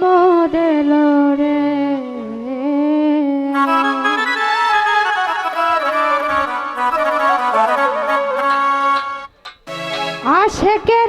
জন্ম দিল রে। আশেকের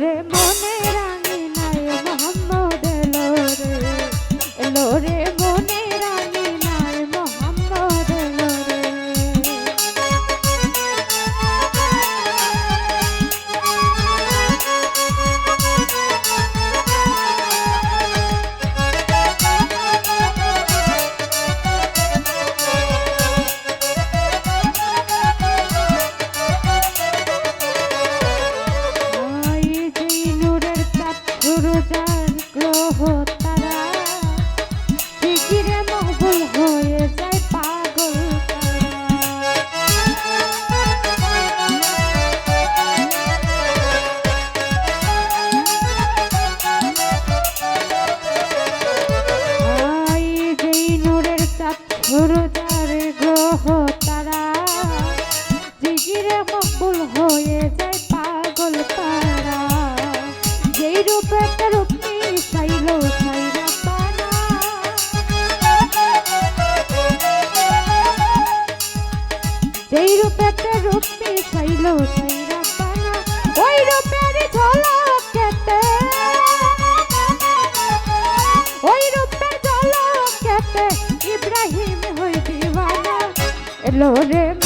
রে যেই রূপে তার রূপ মিশাইল ছাইরা পানা ওই রূপের ঝলক কেটে ওই রূপে ঝলক কেটে ইব্রাহিম হই দিওয়ানা, এলো রে